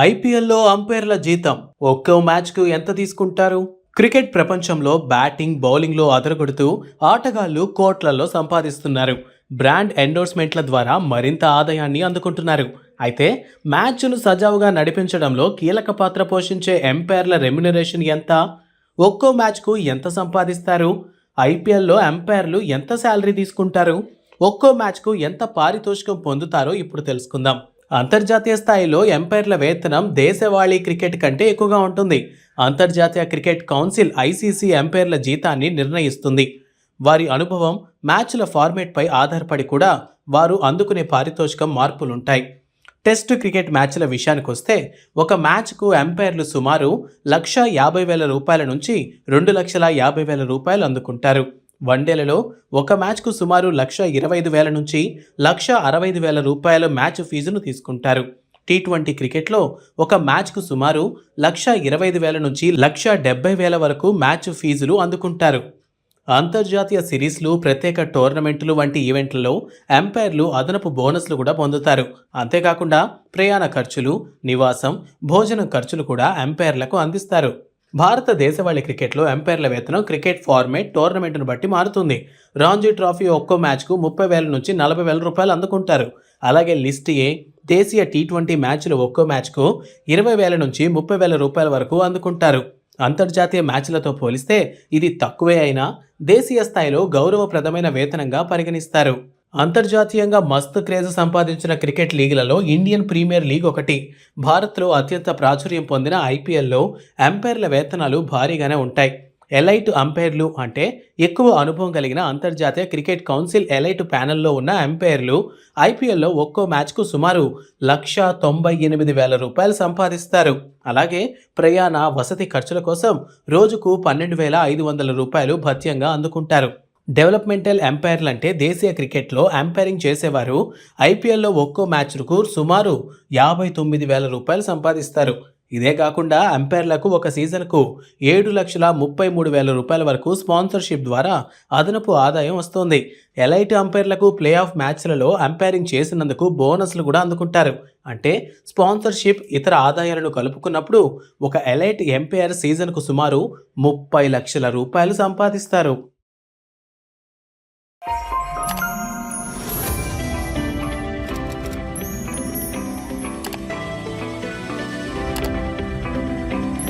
ఐపీఎల్లో అంపైర్ల జీతం ఒక్కో మ్యాచ్కు ఎంత తీసుకుంటారు? క్రికెట్ ప్రపంచంలో బ్యాటింగ్ బౌలింగ్లో అదరగొడుతూ ఆటగాళ్ళు కోట్లలో సంపాదిస్తున్నారు. బ్రాండ్ ఎండోర్స్మెంట్ల ద్వారా మరింత ఆదాయాన్ని అందుకుంటున్నారు. అయితే మ్యాచ్ను సజావుగా నడిపించడంలో కీలక పాత్ర పోషించే ఎంపైర్ల రెమ్యునరేషన్ ఎంత? ఒక్కో మ్యాచ్కు ఎంత సంపాదిస్తారు? ఐపీఎల్లో ఎంపైర్లు ఎంత శాలరీ తీసుకుంటారు? ఒక్కో మ్యాచ్కు ఎంత పారితోషికం పొందుతారో ఇప్పుడు తెలుసుకుందాం. అంతర్జాతీయ స్థాయిలో ఎంపైర్ల వేతనం దేశవాళీ క్రికెట్ కంటే ఎక్కువగా ఉంటుంది. అంతర్జాతీయ క్రికెట్ కౌన్సిల్ ఐసీసీ ఎంపైర్ల జీతాన్ని నిర్ణయిస్తుంది. వారి అనుభవం మ్యాచ్ల ఫార్మేట్పై ఆధారపడి కూడా వారు అందుకునే పారితోషికం మార్పులుంటాయి. టెస్ట్ క్రికెట్ మ్యాచ్ల విషయానికి వస్తే ఒక మ్యాచ్కు ఎంపైర్లు సుమారు లక్ష యాభై వేల రూపాయల నుంచి రెండు లక్షల యాభై వేల రూపాయలు అందుకుంటారు. వన్డేలలో ఒక మ్యాచ్కు సుమారు లక్ష ఇరవై ఐదు వేల నుంచి లక్ష అరవై ఐదు వేల రూపాయల మ్యాచ్ ఫీజును తీసుకుంటారు. టీ ట్వంటీ క్రికెట్లో ఒక మ్యాచ్కు సుమారు లక్ష ఇరవై ఐదు వేల నుంచి లక్ష డెబ్బై వేల వరకు మ్యాచ్ ఫీజులు అందుకుంటారు. అంతర్జాతీయ సిరీస్లు ప్రత్యేక టోర్నమెంట్లు వంటి ఈవెంట్లలో ఎంపైర్లు అదనపు బోనస్లు కూడా పొందుతారు. అంతేకాకుండా ప్రయాణ ఖర్చులు నివాసం భోజనం ఖర్చులు కూడా ఎంపైర్లకు అందిస్తారు. భారత దేశవాళీ క్రికెట్లో ఎంపైర్ల వేతనం క్రికెట్ ఫార్మేట్ టోర్నమెంట్ను బట్టి మారుతుంది. రాంజీ ట్రోఫీ ఒక్కో మ్యాచ్కు ముప్పై వేల నుంచి నలభై వేల రూపాయలు అందుకుంటారు. అలాగే లిస్ట్ ఏ దేశీయ టీ ట్వంటీ మ్యాచ్లు ఒక్కో మ్యాచ్కు ఇరవై వేల నుంచి ముప్పై వేల రూపాయల వరకు అందుకుంటారు. అంతర్జాతీయ మ్యాచ్లతో పోలిస్తే ఇది తక్కువే అయినా దేశీయ స్థాయిలో గౌరవప్రదమైన వేతనంగా పరిగణిస్తారు. అంతర్జాతీయంగా మస్తు క్రేజ్ సంపాదించిన క్రికెట్ లీగ్లలో ఇండియన్ ప్రీమియర్ లీగ్ ఒకటి. భారత్లో అత్యంత ప్రాచుర్యం పొందిన ఐపీఎల్లో అంపైర్ల వేతనాలు భారీగానే ఉంటాయి. ఎలైట్ అంపైర్లు అంటే ఎక్కువ అనుభవం కలిగిన అంతర్జాతీయ క్రికెట్ కౌన్సిల్ ఎలైట్ ప్యానెల్లో ఉన్న అంపైర్లు ఐపీఎల్లో ఒక్కో మ్యాచ్కు సుమారు లక్ష తొంభై ఎనిమిది వేల రూపాయలు సంపాదిస్తారు. అలాగే ప్రయాణ వసతి ఖర్చుల కోసం రోజుకు పన్నెండు వేల ఐదు వందల రూపాయలు భత్యంగా అందుకుంటారు. డెవలప్మెంటల్ ఎంపైర్లు అంటే దేశీయ క్రికెట్లో ఎంపైరింగ్ చేసేవారు. ఐపీఎల్లో ఒక్కో మ్యాచ్కు సుమారు యాభై తొమ్మిది వేల రూపాయలు సంపాదిస్తారు. ఇదే కాకుండా అంపైర్లకు ఒక సీజన్కు ఏడు లక్షల ముప్పై మూడు వేల రూపాయల వరకు స్పాన్సర్షిప్ ద్వారా అదనపు ఆదాయం వస్తుంది. ఎలైట్ అంపైర్లకు ప్లే ఆఫ్ మ్యాచ్లలో అంపైరింగ్ చేసినందుకు బోనస్లు కూడా అందుకుంటారు. అంటే స్పాన్సర్షిప్ ఇతర ఆదాయాలను కలుపుకున్నప్పుడు ఒక ఎలైట్ ఎంపైర్ సీజన్కు సుమారు ముప్పై లక్షల రూపాయలు సంపాదిస్తారు.